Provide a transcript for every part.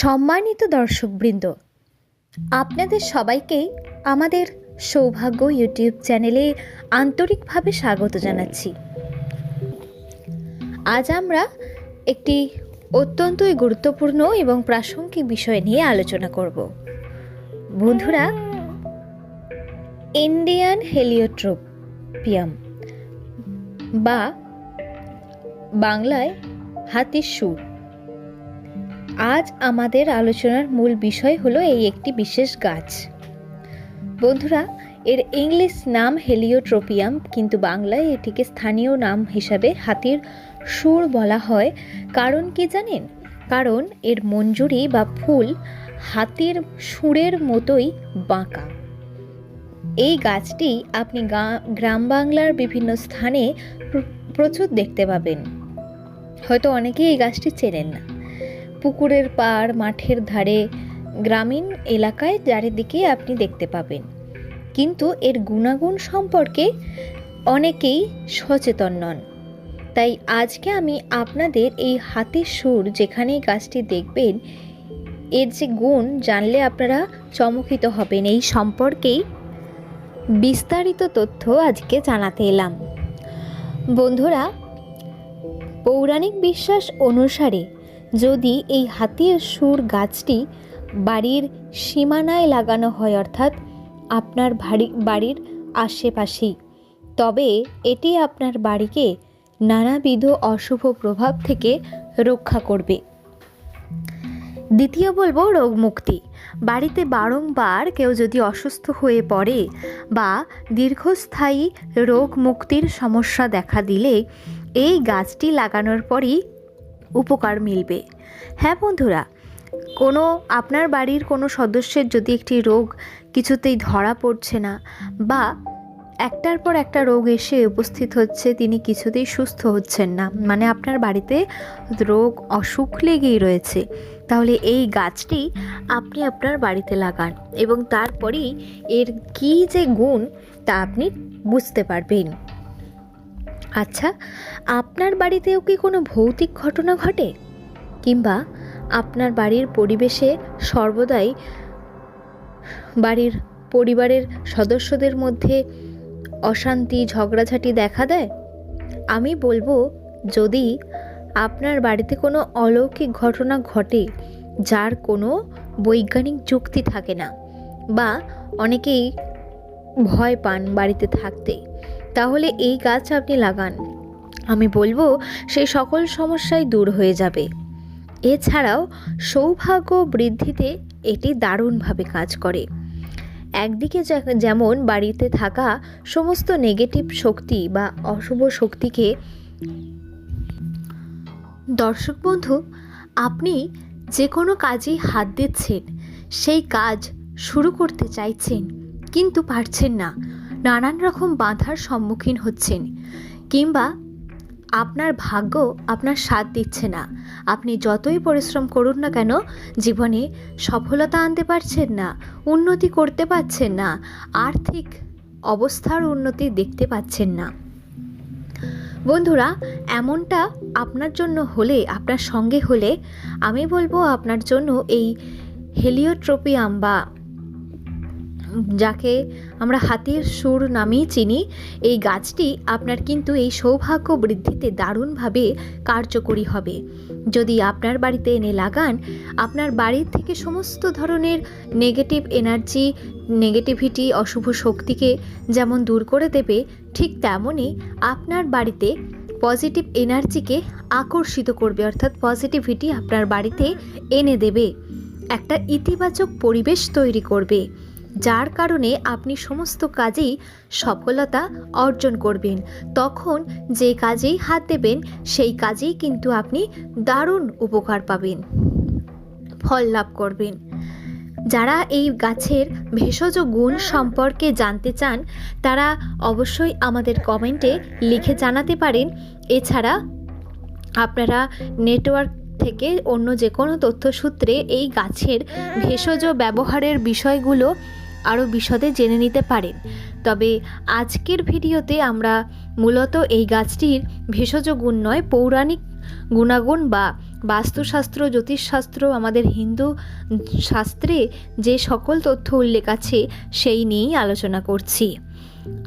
সম্মানিত দর্শকবৃন্দ, আপনাদের সবাইকেই আমাদের সৌভাগ্য ইউটিউব চ্যানেলে আন্তরিকভাবে স্বাগত জানাচ্ছি। আজ আমরা একটি অত্যন্তই গুরুত্বপূর্ণ এবং প্রাসঙ্গিক বিষয় নিয়ে আলোচনা করব। বন্ধুরা, ইন্ডিয়ান হেলিওট্রোপিয়াম বা বাংলায় হাতির সুর। আজ আমাদের আলোচনার মূল বিষয় হলো এই একটি বিশেষ গাছ। বন্ধুরা, এর ইংলিশ নাম হেলিওট্রোপিয়াম, কিন্তু বাংলায় এটিকে স্থানীয় নাম হিসাবে হাতির সুর বলা হয়। কারণ কি জানেন? কারণ এর মঞ্জুরি বা ফুল হাতির সুরের মতোই বাঁকা। এই গাছটি আপনি গ্রাম বাংলার বিভিন্ন স্থানে প্রচুর দেখতে পাবেন। হয়তো অনেকেই এই গাছটি চেনেন না। পুকুরের পাড়, মাঠের ধারে, গ্রামীণ এলাকায় চারিদিকে আপনি দেখতে পাবেন। কিন্তু এর গুণাগুণ সম্পর্কে অনেকেই সচেতন নন। তাই আজকে আমি আপনাদের এই হাতির সুর যেখানে গাছটি দেখবেন, এর যে গুণ জানলে আপনারা চমকিত হবেন। এই সম্পর্কেই বিস্তারিত তথ্য আজকে জানাতে এলাম। বন্ধুরা, পৌরাণিক বিশ্বাস অনুসারে যদি এই হাতির সুর গাছটি বাড়ির সীমানায় লাগানো হয়, অর্থাৎ আপনার বাড়ি বাড়ির আশেপাশেই, তবে এটি আপনার বাড়িকে নানাবিধ অশুভ প্রভাব থেকে রক্ষা করবে। দ্বিতীয় বলব রোগ মুক্তি। বাড়িতে বারংবার কেউ যদি অসুস্থ হয়ে পড়ে বা দীর্ঘস্থায়ী রোগ মুক্তির সমস্যা দেখা দিলে এই গাছটি লাগানোর পরই উপকার মিলবে। হ্যাঁ বন্ধুরা, কোনো আপনার বাড়ির কোনো সদস্যের যদি একটি রোগ কিছুতেই ধরা পড়ছে না বা একটার পর একটা রোগ এসে উপস্থিত হচ্ছে, তিনি কিছুতেই সুস্থ হচ্ছেন না মানে আপনার বাড়িতে রোগ অসুখ লেগেই রয়েছে, তাহলে এই গাছটি আপনি আপনার বাড়িতে লাগান এবং তারপরেই এর কী যে গুণ তা আপনি বুঝতে পারবেন। আচ্ছা আপনার বাড়িতেও কি কোনো ভৌতিক ঘটনা ঘটে? কিংবা আপনার বাড়ির পরিবেশে সর্বদাই বাড়ির পরিবারের সদস্যদের মধ্যে অশান্তি, ঝগড়াঝাটি দেখা দেয়? আমি বলব, যদি আপনার বাড়িতে কোনো অলৌকিক ঘটনা ঘটে, যার কোনো বৈজ্ঞানিক যুক্তি থাকে না, বা অনেকেই ভয় পান বাড়িতে থাকতে তাহলে এই গাছ আপনি লাগান। আমি বলব সেই সকল সমস্যাই দূর হয়ে যাবে। এছাড়াও, সৌভাগ্য বৃদ্ধিতে এটি দারুণভাবে কাজ করে। একদিকে যেমন বাড়িতে থাকা সমস্ত নেগেটিভ শক্তি বা অশুভ শক্তিকে দর্শক বন্ধু, আপনি যে কোনো কাজেই হাত দিচ্ছেন, সেই কাজ শুরু করতে চাইছেন, কিন্তু পারছেন না। নানান রকম বাধার সম্মুখীন হচ্ছেন। কিংবা আপনার ভাগ্য আপনার সাথ দিচ্ছে না। আপনি যতই পরিশ্রম করুন না কেন, জীবনে সফলতা আনতে পারছেন না, উন্নতি করতে পারছেন না, আর্থিক অবস্থার উন্নতি দেখতে পাচ্ছেন না। বন্ধুরা, এমনটা আপনার জন্য হলে, আপনার সঙ্গে হলে, আমি বলব আপনার জন্য এই হেলিওট্রোপিয়াম বা যাকে আমরা হাতির সুর নামেই চিনি, এই গাছটি আপনার কিন্তু এই সৌভাগ্য বৃদ্ধিতে দারুণভাবে কার্যকরী হবে। যদি আপনার বাড়িতে এনে লাগান, আপনার বাড়ির থেকে সমস্ত ধরনের নেগেটিভ এনার্জি নেগেটিভিটি অশুভ শক্তিকে যেমন দূর করে দেবে, ঠিক তেমনই আপনার বাড়িতে পজিটিভ এনার্জিকে আকর্ষিত করবে, অর্থাৎ পজিটিভিটি আপনার বাড়িতে এনে দেবে। একটা ইতিবাচক পরিবেশ তৈরি করবে। যার কারণে আপনি সমস্ত কাজেই সফলতা অর্জন করবেন। তখন যে কাজেই হাত দেবেন, সেই কাজেই কিন্তু আপনি দারুণ উপকার পাবেন, ফল লাভ করবেন। যারা এই গাছের ভেষজ গুণ সম্পর্কে জানতে চান, তারা অবশ্যই আমাদের কমেন্টে লিখে জানাতে পারেন। এছাড়া আপনারা নেটওয়ার্ক থেকে অন্য যে কোনো তথ্যসূত্রে এই গাছের ভেষজ ব্যবহারের বিষয়গুলো আরও বিশদে জেনে নিতে পারেন। তবে আজকের ভিডিওতে আমরা মূলত এই গাছটির ভেষজ গুণ নয়, পৌরাণিক গুণাগুণ বা বাস্তুশাস্ত্র, জ্যোতিষশাস্ত্র, আমাদের হিন্দু শাস্ত্রে যে সকল তথ্য উল্লেখ আছে, সেই নিয়েই আলোচনা করছি।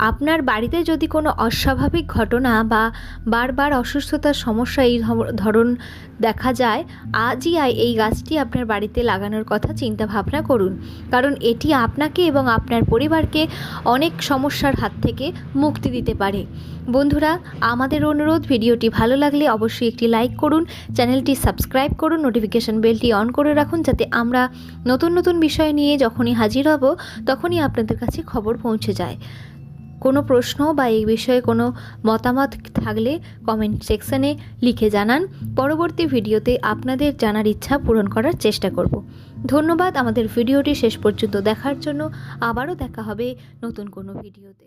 আপনার বাড়িতে যদি কোনো অস্বাভাবিক ঘটনা বা বারবার অসুস্থতার সমস্যা এই ধরন দেখা যায়, আজই এই গাছটি আপনার বাড়িতে লাগানোর কথা চিন্তা ভাবনা করুন। কারণ এটি আপনাকে এবং আপনার পরিবারকে অনেক সমস্যার হাত থেকে মুক্তি দিতে পারে। বন্ধুরা, আমাদের অনুরোধ, ভিডিওটি ভালো লাগলে অবশ্যই একটি লাইক করুন, চ্যানেলটি সাবস্ক্রাইব করুন, নোটিফিকেশন বেলটি অন করে রাখুন যাতে আমরা নতুন নতুন বিষয় নিয়ে যখনই হাজির হব, তখনই আপনাদের কাছে খবর পৌঁছে যায়। কোনো প্রশ্ন বা এই বিষয়ে কোনো মতামত থাকলে কমেন্ট সেকশানে লিখে জানান। পরবর্তী ভিডিওতে আপনাদের জানার ইচ্ছা পূরণ করার চেষ্টা করব। ধন্যবাদ। আমাদের ভিডিওটি শেষ পর্যন্ত দেখার জন্য আবারও দেখা হবে নতুন কোনো ভিডিওতে।